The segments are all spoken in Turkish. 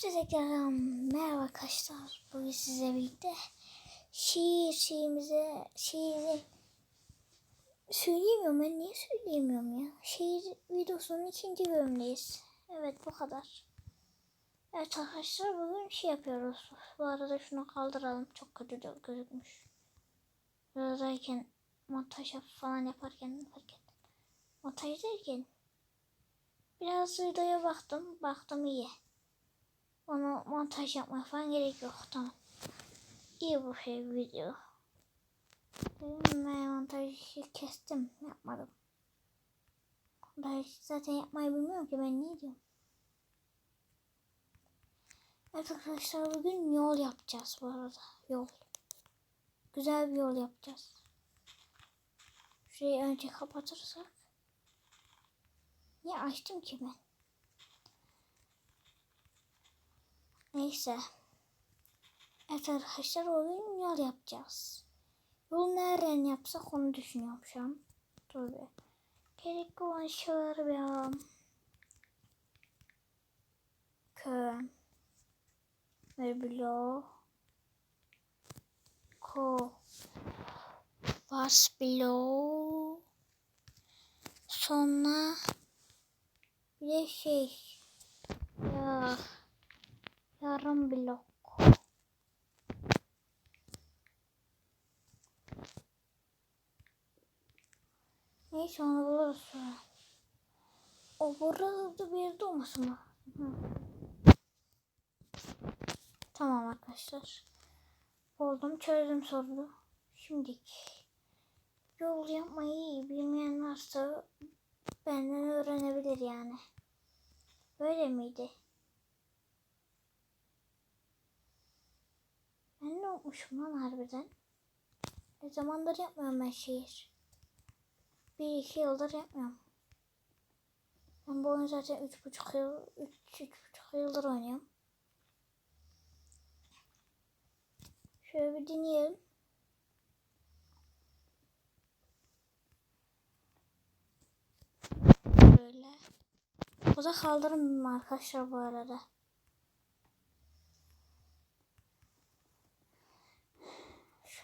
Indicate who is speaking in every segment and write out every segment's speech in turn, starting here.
Speaker 1: Size tekrar merhaba arkadaşlar. Bugün size birlikte şiir şeyimize şiiri söyleyemiyorum ben niye söyleyemiyorum ya. Şiir videosunun ikinci bölümündeyiz. Evet bu kadar. Evet arkadaşlar bugün şey yapıyoruz. Bu arada şunu kaldıralım. Çok kötü de gözükmüş. Buradayken montaj falan yaparken fark ettim. Montaj derken biraz videoya baktım. Baktım iyi. Onu montaj yapmaya falan gerek yok. Tamam. İyi bu şey video. Ben montajı kestim. Yapmadım. Montaj zaten yapmayı bilmiyorum ki ben ne diyorum. Evet arkadaşlar bugün yol yapacağız bu arada. Yol. Güzel bir yol yapacağız. Şurayı önce kapatırsak. Niye açtım ki ben? Neyse. Evet arkadaşlar oyun yol yapacağız. Yol nereden yapsak onu düşünüyorum şu an. Dur bir. Gerekli olan şeyleri bir alalım. Kö. Möblo. Ko. Vas below. Sonra bir de şey. Ya. Yarım blok. Neyse onu buluruz sonra. O burada bir yerde olmasın mı? Hı. Tamam arkadaşlar. Buldum çözdüm sorunu. Şimdi yol yapmayı bilmeyen varsa benden öğrenebilir yani. Böyle miydi? Olmuşum lan harbiden? Ne zamandır yapmıyorum ben şiir. Bir iki yıldır yapmıyorum. Ben bu oyunu zaten üç buçuk yıl, üç, üç buçuk yıldır oynuyorum. Şöyle bir deneyelim. Böyle. Bu da kaldırım arkadaşlar bu arada.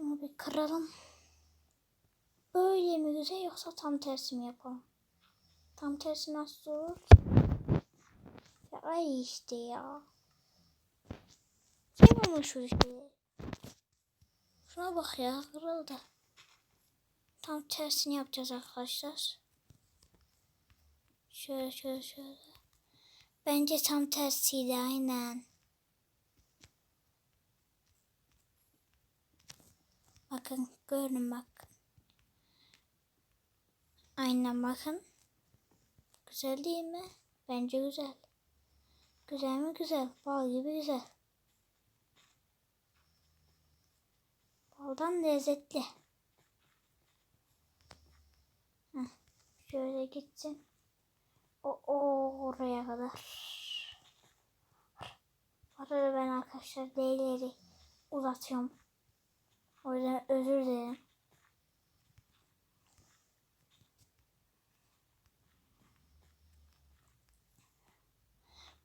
Speaker 1: Şunu bir kıralım. Böyle mi güzel yoksa tam tersi mi yapalım? Tam tersi nasıl olur? Ya ay işte ya. Sevmem şu şeyi. Şuna bak ya kırıldı. Tam tersini yapacağız arkadaşlar. Şöyle şöyle şöyle. Bence tam tersiydi aynen. Bakın görün bak. Aynen bakın. Güzel değil mi? Bence güzel. Güzel mi güzel? Bal gibi güzel. Baldan lezzetli. Heh, şöyle gitsin. O, o oraya kadar. Arada ben arkadaşlar D'leri uzatıyorum. O yüzden özür dilerim.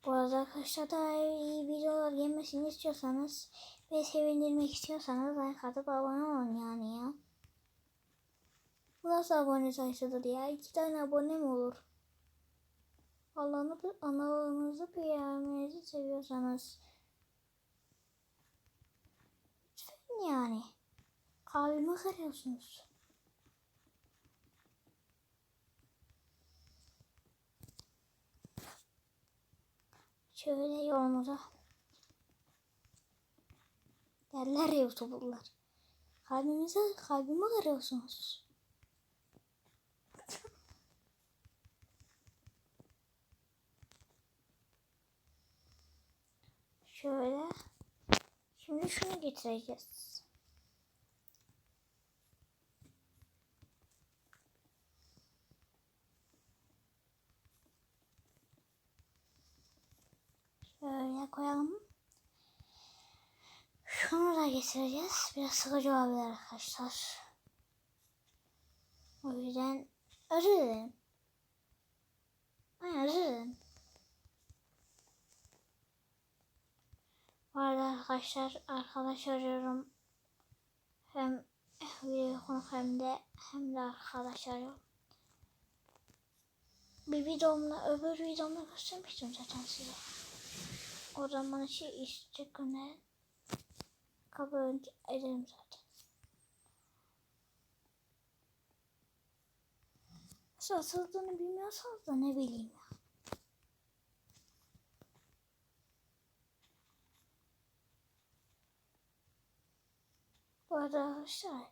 Speaker 1: Bu arada arkadaşlar daha iyi videolar gelmesini istiyorsanız ve sevindirmek istiyorsanız like atıp abone olun yani ya. Bu nasıl abone sayısıdır ya? İki tane abone mi olur? Allah'ını analarınızı beğenmenizi seviyorsanız lütfen yani kalbime kırıyorsunuz. Şöyle yolumuza derler ya youtuberlar. Kalbimize kalbime kırıyorsunuz. Şöyle. Şimdi şunu getireceğiz. Şöyle koyalım. Da getireceğiz. Biraz sıkıcı olabilir arkadaşlar. O yüzden özür dilerim. Aynen özür dilerim. Bu arada arkadaşlar arkadaş arıyorum. Hem video konuk hem de hem de arkadaş arıyorum. Bir videomda öbür videomda göstermiştim zaten size. Oradan bana şey isteyecek gönder. Kabul ederim zaten. Nasıl atıldığını bilmiyorsanız da ne bileyim ya. Bu arada arkadaşlar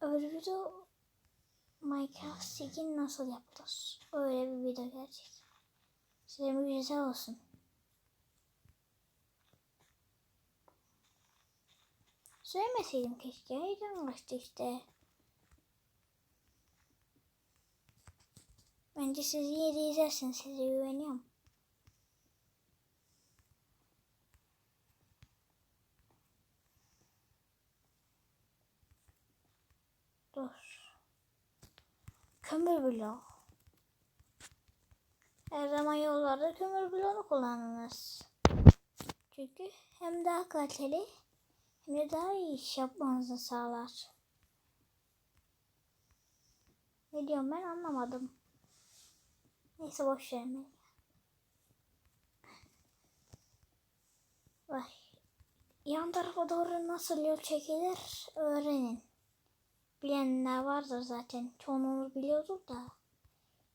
Speaker 1: öbür video Minecraft skin nasıl yapılır? Öyle bir video gelecek. Size müjde olsun. Söylemeseydim keşke. Heyecan kaçtı işte. Bence siz iyi de izlersiniz. Size güveniyorum. Dur. Kömür bloğu. Her zaman yollarda kömür bloğunu kullanınız. Çünkü hem daha kaliteli hem de daha iyi iş yapmanızı sağlar. Ne diyorum ben anlamadım. Neyse boş verin. Vay. Yan tarafa doğru nasıl yol çekilir öğrenin. Bilenler vardır zaten. Çoğunuz biliyordur da.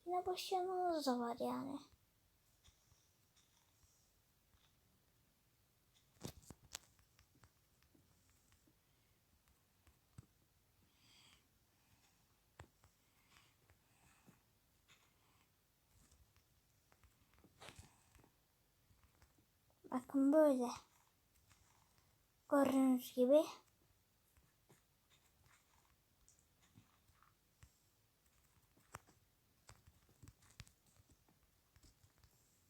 Speaker 1: Yine başlayanınız da var yani. Bakın böyle. Gördüğünüz gibi.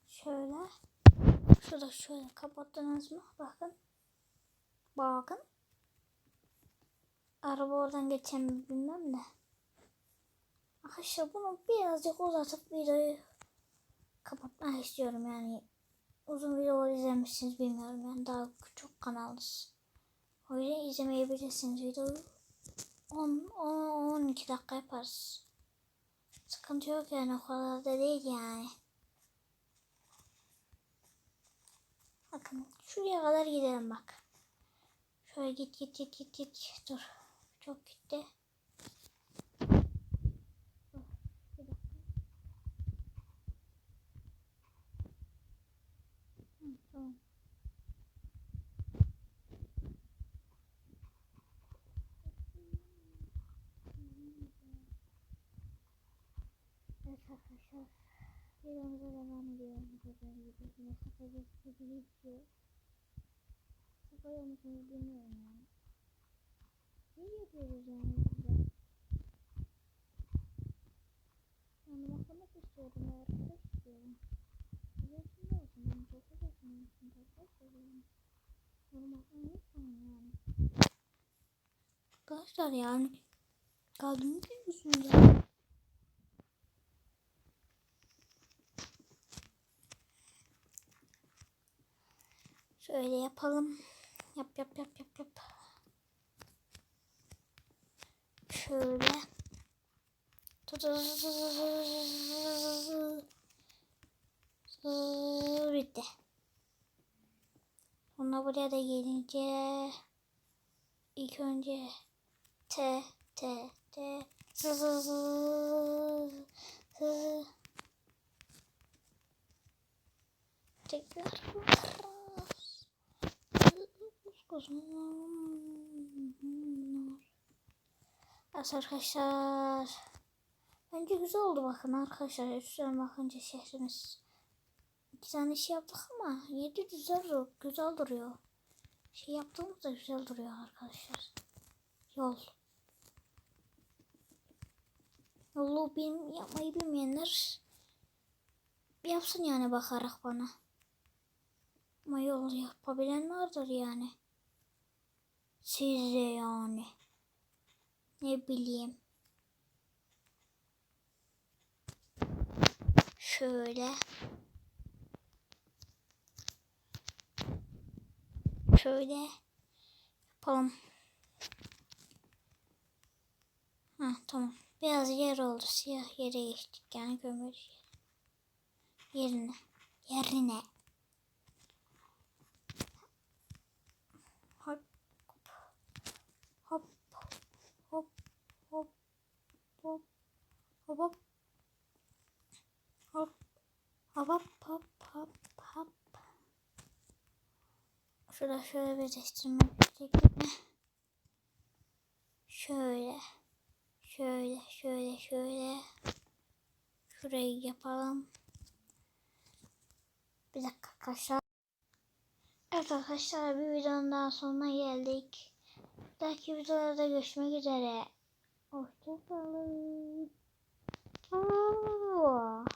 Speaker 1: Şöyle. Şurada şöyle kapattınız mı? Bakın. Bakın. Araba oradan geçen bilmem ne. Arkadaşlar bunu birazcık uzatıp videoyu kapatmak istiyorum yani. Uzun video izlemişsiniz bilmiyorum yani daha küçük kanalız. O yüzden izlemeyebilirsiniz videoyu. 10 10 12 dakika yaparız. Sıkıntı yok yani o kadar da değil yani. Bakın şuraya kadar gidelim bak. Şöyle git git git git git. Dur. Çok gitti. Dur, bir dakika. Hı, tamam. Evet arkadaşlar. Videomuza devam ediyorum. Gördüğünüz gibi yine sıkıcı sıkıcı video. Sıkıyor musunuz bilmiyorum yani. Ne yapıyoruz yani burada? Yani bakmak istiyorum ya arkadaş istiyorum. Güzel şimdi olsun yani çok güzel olsun arkadaşlar yani. Yorum atmayı unutmayın yani. Arkadaşlar yani kaldığını biliyorsunuz ya. Şöyle yapalım. Yap yap yap yap yap. Şöyle. Bitti. Sonra buraya da gelince ilk önce T T T zı zı zı zı tekrar Evet arkadaşlar. Bence güzel oldu bakın arkadaşlar. Üstten bakınca şehrimiz. İki tane şey yaptık ama yedi güzel, güzel duruyor. Şey yaptığımız da güzel duruyor arkadaşlar. Yol. Yolu benim yapmayı bilmeyenler yapsın yani bakarak bana. Ama yol yapabilen vardır yani. Sizce yani. Ne bileyim. Şöyle. şöyle yapalım. Ha tamam. Biraz yer oldu. Siyah yere geçtik yani gömülü yerine. Yerine. Hop. Hop. Hop. Hop. Hop. Hop. Hop. Hop. Hop hop hop hop. Şurada şöyle birleştirmek gerekli. Şöyle. Şöyle şöyle şöyle. Şurayı yapalım. Bir dakika arkadaşlar. Evet arkadaşlar bir videonun daha sonuna geldik. Bir dahaki videolarda görüşmek üzere. Hoşçakalın. 哦。